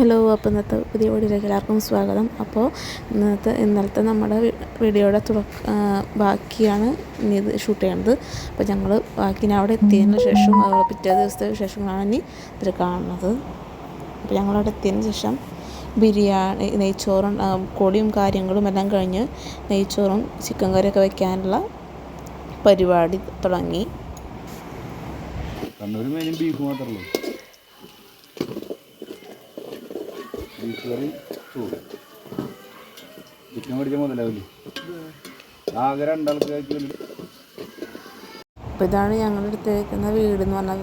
Hello അപ്പോൾ ഇന്നത്തെ പുതിയ വീഡിയോയിലേക്ക് എല്ലാവർക്കും സ്വാഗതം. അപ്പോൾ ഇന്നത്തെ ഇന്നലത്തെ നമ്മുടെ വീഡിയോയുടെ തുടക്ക ബാക്കിയാണ് ഇനി ഇത് ഷൂട്ട് ചെയ്യുന്നത് അപ്പോൾ ഞങ്ങൾ ബാക്കിനെ അവിടെ എത്തിയതിന് ശേഷം അതുപോലെ പിറ്റേ ദിവസത്തെ ശേഷമാണ് ഇനി ഇതിൽ കാണുന്നത്. അപ്പോൾ ഞങ്ങളവിടെ എത്തിയതിന് ശേഷം ബിരിയാണി നെയ്ച്ചോറും കൊടിയും കാര്യങ്ങളും എല്ലാം കഴിഞ്ഞ് നെയ്ച്ചോറും ചിക്കൻ കറിയൊക്കെ വയ്ക്കാനുള്ള പരിപാടി തുടങ്ങി. കണ്ണൂർ ബീഫ് മാത്രമേ ഉള്ളൂ ബീഫ് കറി ചിക്കൻ മേടിച്ചാൽ മുതലാവില്ലേ ആകെ രണ്ടാൾക്ക് ഇതാണ് ഞങ്ങളുടെ എടുത്തേക്കുന്ന വീട് എന്ന് പറഞ്ഞ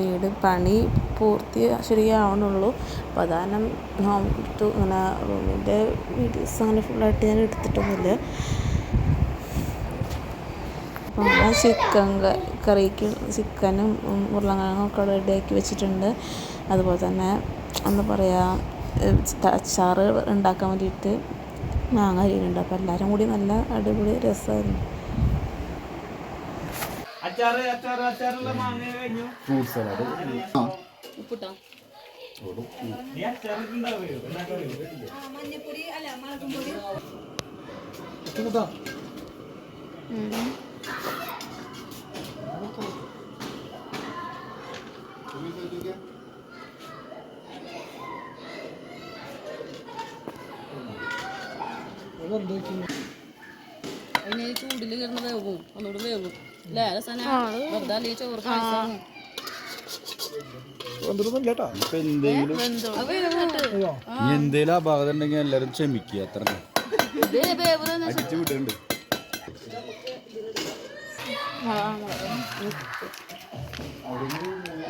വീട്. പണി പൂർത്തി ശരിയാവണുള്ളൂ. അപ്പോൾ അതാണ് ഹോം ടു അങ്ങനെ റൂമിന്റെ വീഡിയോസ് അങ്ങനെ ഫുള്ളായിട്ട് ഞാൻ എടുത്തിട്ടൊന്നുമില്ല. ചിക്കൻ കറിക്ക് ചിക്കനും ഉരുളക്കിഴങ്ങും ഒക്കെ റെഡിയാക്കി വെച്ചിട്ടുണ്ട്. അതുപോലെ തന്നെ എന്താ പറയുക അച്ചാറ് ഉണ്ടാക്കാൻ വേണ്ടിയിട്ട് മാങ്ങ അരിയുന്നുണ്ട്. അപ്പോൾ എല്ലാവരും കൂടി നല്ല അടിപൊളി രസമായിരുന്നു സലാഡ് ഈ അച്ചാറൊക്കെ വെക്കുന്നു അതിന് ചൂടിൽ കിടന്ന് വേവും ഒന്നുകൂടി വേവും അല്ലേ രസന വെറുതെ അല്ലെങ്കിൽ ചോറ് കഴിച്ചാണ് ഇപ്പൊ എന്തെങ്കിലും ഇനി എന്തെങ്കിലും അപാകത ഉണ്ടെങ്കിൽ എല്ലാരും ക്ഷമിക്കുക അത്ര അടിച്ചു വിട്ടിട്ടുണ്ട്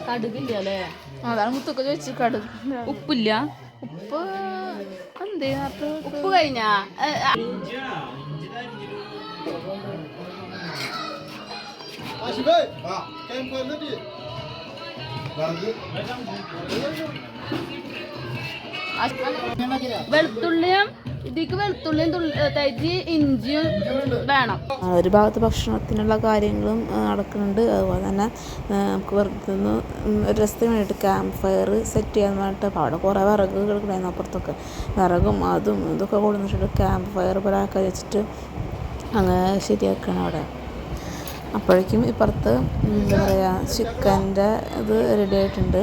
കടുകില്ല അല്ലേ? അതാണ് മുത്തൊക്കെ ചോദിച്ചു കടുക് ഉപ്പില്ല? ഉപ്പ്? എന്ത്? ഉപ്പ് കഴിഞ്ഞാ? വെളുത്തുള്ളിയും വേണം. ഒരു ഭാഗത്ത് ഭക്ഷണത്തിനുള്ള കാര്യങ്ങളും നടക്കുന്നുണ്ട്. അതുപോലെ തന്നെ നമുക്ക് വെറുതെ ഒരു രസത്തിന് വേണ്ടിയിട്ട് ക്യാമ്പ് ഫയർ സെറ്റ് ചെയ്യാൻ വേണ്ടിയിട്ട് അപ്പോൾ അവിടെ കുറേ വിറക് കിടക്കണമായിരുന്നു അപ്പുറത്തൊക്കെ. വിറകും അതും ഇതൊക്കെ കൊടുത്തിട്ട് ക്യാമ്പ് ഫയർ പോലെ ആക്കി വെച്ചിട്ട് അങ്ങനെ ശരിയാക്കണം അവിടെ. അപ്പോഴേക്കും ഇപ്പുറത്ത് എന്താ പറയുക ചിക്കന്റെ ഇത് റെഡി ആയിട്ടുണ്ട്.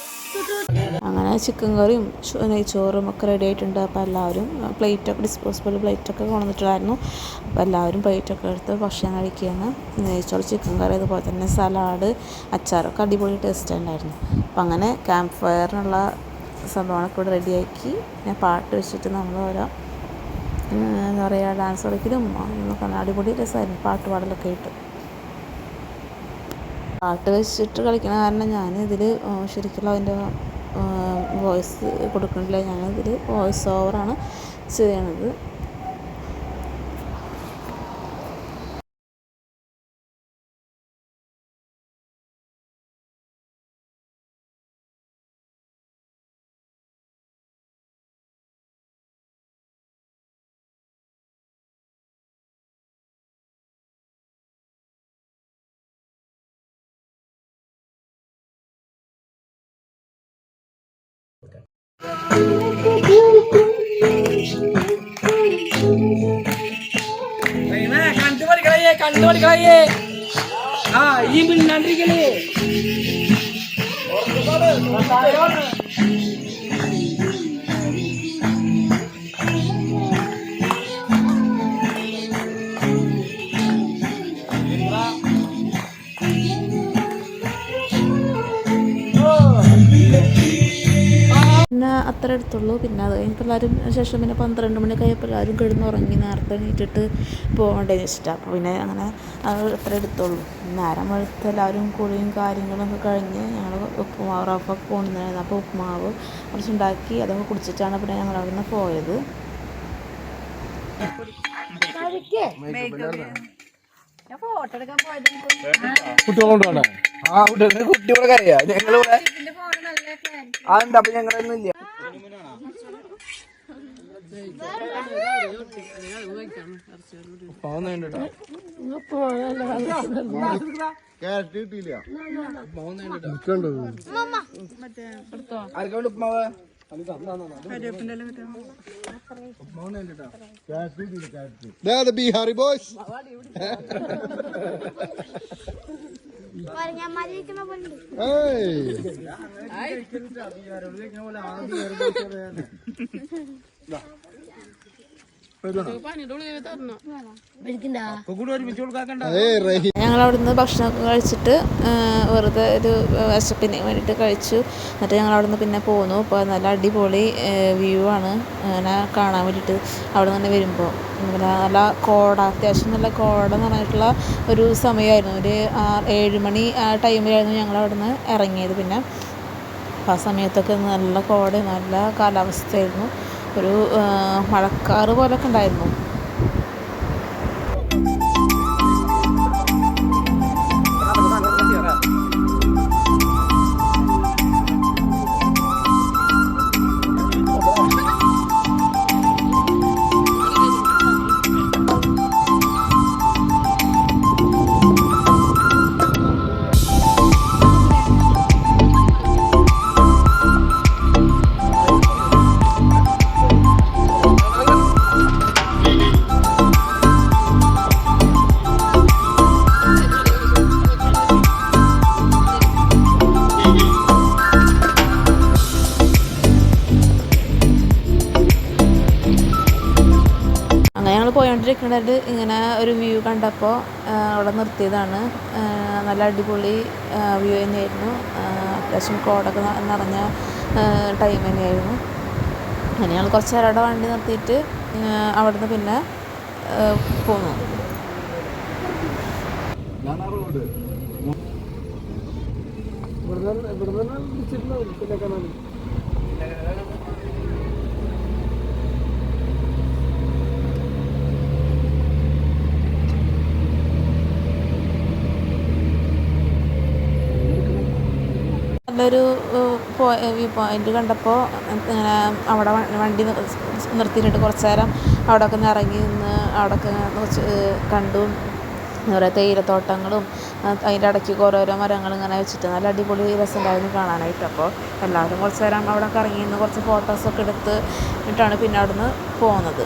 അങ്ങനെ ചിക്കൻ കറിയും നെയ്ച്ചോറും ഒക്കെ റെഡി ആയിട്ടുണ്ട്. അപ്പോൾ എല്ലാവരും പ്ലേറ്റൊക്കെ ഡിസ്പോസിബിൾ പ്ലേറ്റൊക്കെ കൊണ്ടുവന്നിട്ടുണ്ടായിരുന്നു. അപ്പോൾ എല്ലാവരും പ്ലേറ്റൊക്കെ എടുത്ത് ഭക്ഷണം കഴിക്കുകയാണ്. നെയ്ച്ചോറ് ചിക്കൻ കറി അതുപോലെ തന്നെ സലാഡ് അച്ചാറൊക്കെ അടിപൊളി ടേസ്റ്റ് ഉണ്ടായിരുന്നു അപ്പോൾ അങ്ങനെ ക്യാമ്പ് ഫയറിനുള്ള സംഭവങ്ങളൊക്കെ ഇവിടെ റെഡിയാക്കി പിന്നെ പാട്ട് വെച്ചിട്ട് നമ്മൾ ഓരോ എന്താ പറയുക ഡാൻസ് കളിക്കലും അടിപൊളി രസമായിരുന്നു. പാട്ട് പാടലൊക്കെ ആയിട്ട്. പാട്ട് വെച്ചിട്ട് കളിക്കണ കാരണം ഞാൻ ഇതിൽ ശരിക്കുള്ള അതിന്റെ വോയിസ് കൊടുക്കണില്ല. ഞാനിതിൽ വോയിസ് ഓവറാണ് ചെയ്യണത്. കണ്ടു പഠിക്കളയേ കണ്ടു പഠിക്കളയേ ആ അത്ര എടുത്തുള്ളൂ. പിന്നെ അത് കഴിഞ്ഞിട്ട് എല്ലാവരും ശേഷം പിന്നെ പന്ത്രണ്ട് മണി കഴിയപ്പോൾ എല്ലാവരും കിടന്നുറങ്ങി. നേരത്തെ എണീറ്റിട്ട് പോകേണ്ടതെന്ന് വെച്ചിട്ടാണ് അപ്പോൾ പിന്നെ അങ്ങനെ അത് അത്ര എടുത്തുള്ളൂ. നേരം വെളുത്ത് എല്ലാവരും കുളിയും കാര്യങ്ങളും ഒക്കെ കഴിഞ്ഞ് ഞങ്ങൾ ഉപ്പുമാവ് റഫൊക്കെ കൊണ്ടുവന്നായിരുന്നു. അപ്പോൾ ഉപ്പുമാവ് കുറച്ചുണ്ടാക്കി അതൊക്കെ കുടിച്ചിട്ടാണ് പിന്നെ ഞങ്ങൾ അവിടെ നിന്ന് പോയത് കുട്ടികളുണ്ടോ ആ കുട്ടി കുട്ടികളൊക്കെ അറിയാം ഞങ്ങളിവിടെ ആ ഉണ്ട്. അപ്പൊ ഞങ്ങളൊന്നും ഇല്ല ആർക്കാണ്ട് ഉപ്മാവ് ബീഹാറി ബോയ്സ് കൊടുക്കാക്കണ്ട ഞങ്ങൾ അവിടുന്ന് ഭക്ഷണമൊക്കെ കഴിച്ചിട്ട് വെറുതെ ഒരു വിശപ്പിന് വേണ്ടിയിട്ട് കഴിച്ചു. എന്നിട്ട് ഞങ്ങൾ അവിടുന്ന് പിന്നെ പോന്നു. അപ്പോൾ നല്ല അടിപൊളി വ്യൂ ആണ്. അങ്ങനെ കാണാൻ വേണ്ടിയിട്ട് അവിടെ നിന്ന് വരുമ്പോൾ പിന്നെ നല്ല കോട അത്യാവശ്യം നല്ല കോട എന്ന് പറഞ്ഞിട്ടുള്ള ഒരു സമയമായിരുന്നു. ഒരു ഏഴ് മണി ആ ടൈമിലായിരുന്നു ഞങ്ങൾ അവിടുന്ന് ഇറങ്ങിയത്. പിന്നെ അപ്പോൾ ആ സമയത്തൊക്കെ നല്ല കോട നല്ല കാലാവസ്ഥയായിരുന്നു. ഒരു മഴക്കാറ് പോലൊക്കെ ഉണ്ടായിരുന്നു. ഞങ്ങൾ പോയോണ്ടിരിക്കുന്നത് ഇങ്ങനെ ഒരു വ്യൂ കണ്ടപ്പോൾ അവിടെ നിർത്തിയതാണ്. നല്ല അടിപൊളി വ്യൂ തന്നെയായിരുന്നു. അത്യാവശ്യം കോടൊക്കെ നിറഞ്ഞ ടൈം തന്നെയായിരുന്നു. അങ്ങനെ ഞങ്ങൾ കുറച്ച് നേരം വണ്ടി നിർത്തിയിട്ട് അവിടെ നിന്ന് പിന്നെ ഇവിടുന്ന് പോന്നു നല്ലൊരു വ്യൂ പോയിന്റ് കണ്ടപ്പോൾ അവിടെ വണ്ടി നിർത്തിയിട്ട് കുറച്ച് നേരം. അവിടെ ഒക്കെ ഒന്ന് ഇറങ്ങി നിന്ന് അവിടെ ഒക്കെ കുറച്ച് കണ്ടു. പറയുക തേയിലത്തോട്ടങ്ങളും അതിന്റെ ഇടയ്ക്ക് ഓരോരോ മരങ്ങൾ ഇങ്ങനെ വെച്ചിട്ട് നല്ല അടിപൊളി രസം ഉണ്ടായിരുന്നു കാണാനായിട്ട്. അപ്പോൾ എല്ലാവരും കുറച്ച് നേരം അവിടെ ഇറങ്ങി നിന്ന് കുറച്ച് ഫോട്ടോസൊക്കെ എടുത്ത് എന്നിട്ടാണ് പിന്നെ അവിടുന്ന് പോകുന്നത്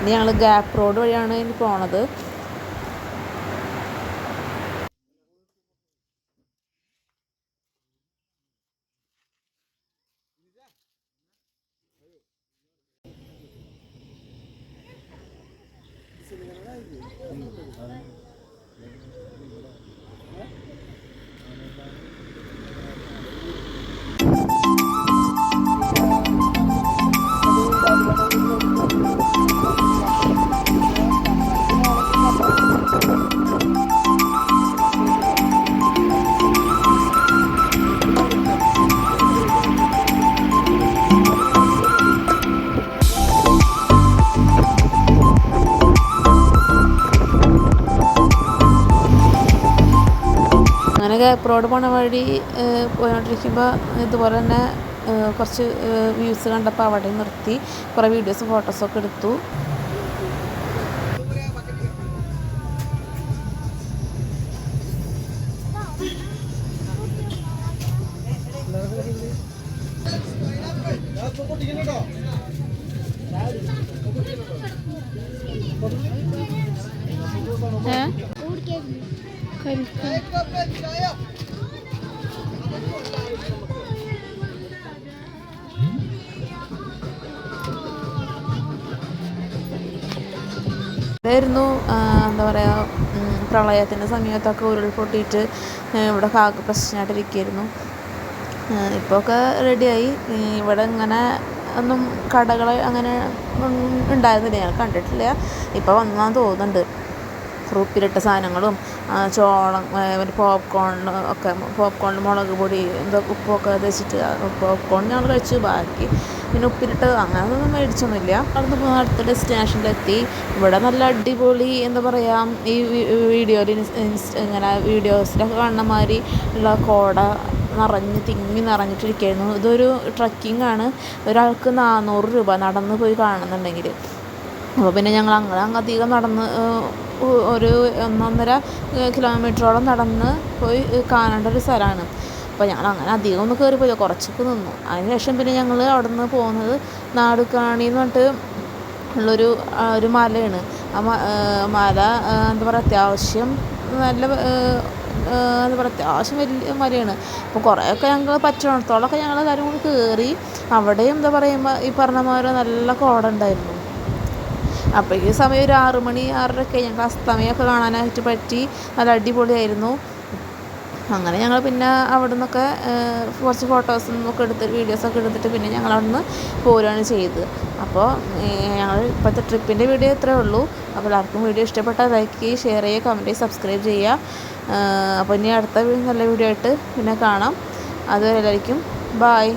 ഇനി ഞങ്ങൾ ഗ്യാപ്പ് റോഡ് വഴിയാണ് ഇനി പോണത്. അങ്ങനെ ഗ്യാപ്പ് റോഡ് പോണ വഴി പോയോണ്ടിരിക്കുമ്പോൾ ഇതുപോലെ തന്നെ കുറച്ച് വ്യൂസ് കണ്ടപ്പോൾ അവിടെ നിർത്തി. കുറേ വീഡിയോസും ഫോട്ടോസൊക്കെ എടുത്തു. ഇതായിരുന്നു ആ, എന്താ പറയുക പ്രളയത്തിന്റെ സമയത്തൊക്കെ ഉരുൾപൊട്ടിയിട്ട് ഇവിടെ ആകെ പ്രശ്നമായിട്ടിരിക്കുകയായിരുന്നു ഇപ്പോൾ ഒക്കെ റെഡിയായി ഇവിടെ ഇങ്ങനെ ഒന്നും കടകൾ അങ്ങനെ ഉണ്ടായിരുന്നില്ല. ഞാൻ കണ്ടിട്ടില്ല. ഇപ്പോൾ വന്നാന്ന് തോന്നുന്നുണ്ട്. ഉപ്പിലിട്ട സാധനങ്ങളും ചോളം പോപ്കോൺ ഒക്കെ പോപ്കോൺ മുളക് പൊടി എന്തോ ഉപ്പൊക്കെ വെച്ചിട്ട് പോപ്കോൺ ഞങ്ങൾ കഴിച്ചു ബാക്കി പിന്നെ ഉപ്പിലിട്ട് അങ്ങനെ ഒന്നും മേടിച്ചൊന്നുമില്ല. അവിടുന്ന് അടുത്ത ഡെസ്റ്റിനേഷനിലെത്തി. ഇവിടെ നല്ല അടിപൊളി എന്താ പറയുക ഈ വീഡിയോയിൽ ഇങ്ങനെ വീഡിയോസിലൊക്കെ കാണുന്ന മാതിരി ഉള്ള കോട നിറഞ്ഞ് തിങ്ങി നിറഞ്ഞിട്ടിരിക്കുകയായിരുന്നു. ഇതൊരു ട്രക്കിംഗ് ആണ് ഒരാൾക്ക് നാനൂറ് രൂപ നടന്ന് പോയി കാണുന്നുണ്ടെങ്കിൽ അപ്പോൾ പിന്നെ ഞങ്ങൾ അങ്ങനെ അങ്ങ് അധികം നടന്ന് ഒരു ഒന്നൊന്നര കിലോമീറ്ററോളം നടന്ന് പോയി കാണേണ്ട ഒരു സ്ഥലമാണ്. അപ്പോൾ ഞങ്ങൾ അങ്ങനെ അധികം ഒന്നും കയറി പോയില്ല കുറച്ചൊക്കെ നിന്നു. അതിനുശേഷം പിന്നെ ഞങ്ങൾ അവിടെ നിന്ന് പോകുന്നത് നാടുകാണി എന്ന് പറഞ്ഞിട്ട് ഉള്ളൊരു ഒരു മലയാണ്. ആ മല എന്താ പറയുക അത്യാവശ്യം നല്ല എന്താ പറയുക അത്യാവശ്യം വലിയ മലയാണ്. അപ്പോൾ കുറേയൊക്കെ ഞങ്ങൾ പറ്റണത്തോളൊക്കെ ഞങ്ങൾ എല്ലാവരും കൂടി കയറി അവിടെയും എന്താ പറയുമ്പോൾ ഈ പറഞ്ഞ മാതിരി നല്ല കോട ഉണ്ടായിരുന്നു. അപ്പോൾ ഈ സമയം ഒരു ആറ് മണി ആറരയൊക്കെ. ഞങ്ങൾ അസ്തമയമൊക്കെ കാണാനായിട്ട് പറ്റി. നല്ല അടിപൊളിയായിരുന്നു. അങ്ങനെ ഞങ്ങൾ പിന്നെ അവിടെ നിന്നൊക്കെ കുറച്ച് ഫോട്ടോസും ഒക്കെ എടുത്ത് വീഡിയോസൊക്കെ എടുത്തിട്ട് പിന്നെ ഞങ്ങൾ അവിടെ നിന്ന് പോരുകയാണ് ചെയ്തത് അപ്പോൾ ഞങ്ങൾ ഇപ്പോഴത്തെ ട്രിപ്പിന്റെ വീഡിയോ ഇത്രേ ഉള്ളൂ. അപ്പോൾ എല്ലാവർക്കും വീഡിയോ ഇഷ്ടപ്പെട്ടാൽ ലൈക്ക് ചെയ്യുക ഷെയർ ചെയ്യുക കമന്റ് ചെയ്യുക സബ്സ്ക്രൈബ് ചെയ്യുക. അപ്പോൾ ഇനി അടുത്ത നല്ല വീഡിയോ ആയിട്ട് പിന്നെ കാണാം. അതുവരെ എല്ലാവർക്കും ബായ്